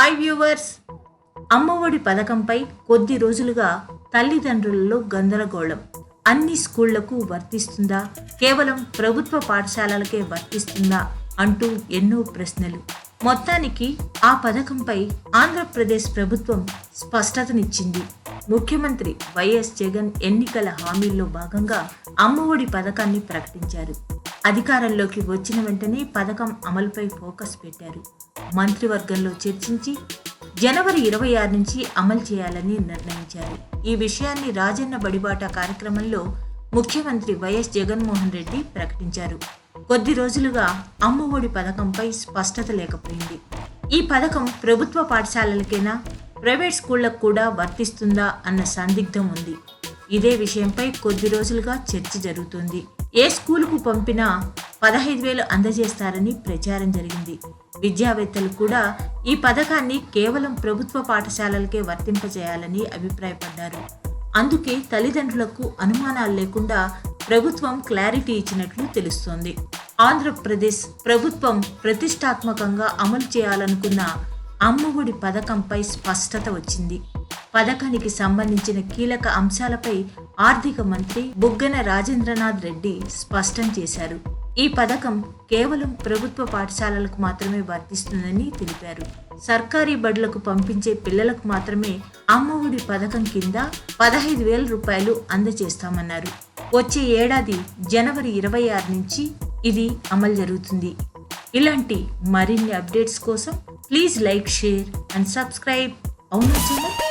Hi viewers! Amma Vodi పథకంపై కొద్ది రోజులుగా తల్లిదండ్రులలో గందరగోళం. అన్ని స్కూళ్ళకు వర్తిస్తుందా? కేవలం ప్రభుత్వ పాఠశాలలకే వర్తిస్తుందా? అంటూ ఎన్నో ప్రశ్నలు. మొత్తానికి ఆ పథకంపై ఆంధ్రప్రదేశ్ ప్రభుత్వం స్పష్టతనిచ్చింది. ముఖ్యమంత్రి వైఎస్ జగన్ ఎన్నికల హామీల్లో భాగంగా అమ్మఒడి పథకాన్ని ప్రకటించారు. అధికారంలోకి వచ్చిన వెంటనే పథకం అమలుపై ఫోకస్ పెట్టారు. మంత్రివర్గంలో చర్చించి జనవరి ఇరవై ఆరు నుంచి అమలు చేయాలని నిర్ణయించారు. ఈ విషయాన్ని రాజన్న బడిబాట కార్యక్రమంలో ముఖ్యమంత్రి వైఎస్ జగన్మోహన్ రెడ్డి ప్రకటించారు. కొద్ది రోజులుగా అమ్మఒడి పథకంపై స్పష్టత లేకపోయింది. ఈ పథకం ప్రభుత్వ పాఠశాలలకైనా ప్రైవేట్ స్కూళ్ళకు కూడా వర్తిస్తుందా అన్న సందిగ్ధం ఉంది. ఇదే విషయంపై కొద్ది రోజులుగా చర్చ జరుగుతుంది. ఏ స్కూలుకు పంపినా పదహైదు వేలు అందజేస్తారని ప్రచారం జరిగింది. విద్యావేత్తలు కూడా ఈ పథకాన్ని కేవలం ప్రభుత్వ పాఠశాలలకే వర్తింపజేయాలని అభిప్రాయపడ్డారు. అందుకే తల్లిదండ్రులకు అనుమానాలు లేకుండా ప్రభుత్వం క్లారిటీ ఇచ్చినట్లు తెలుస్తోంది. ఆంధ్రప్రదేశ్ ప్రభుత్వం ప్రతిష్టాత్మకంగా అమలు చేయాలనుకున్న అమ్మఒడి పథకంపై స్పష్టత వచ్చింది. పథకానికి సంబంధించిన కీలక అంశాలపై ఆర్థిక మంత్రి బుగ్గన రాజేంద్రనాథ్ రెడ్డి స్పష్టం చేశారు. ఈ పథకం కేవలం ప్రభుత్వ పాఠశాలలకు మాత్రమే వర్తిస్తుందని తెలిపారు. సర్కారీ బడులకు పంపించే పిల్లలకు మాత్రమే అమ్మఒడి పథకం కింద పదహైదు వేల రూపాయలు అందజేస్తామన్నారు. వచ్చే ఏడాది జనవరి ఇరవై ఆరు నుంచి ఇది అమలు జరుగుతుంది. ఇలాంటి మరిన్ని అప్డేట్స్ కోసం please like share and subscribe. అవును ఛానల్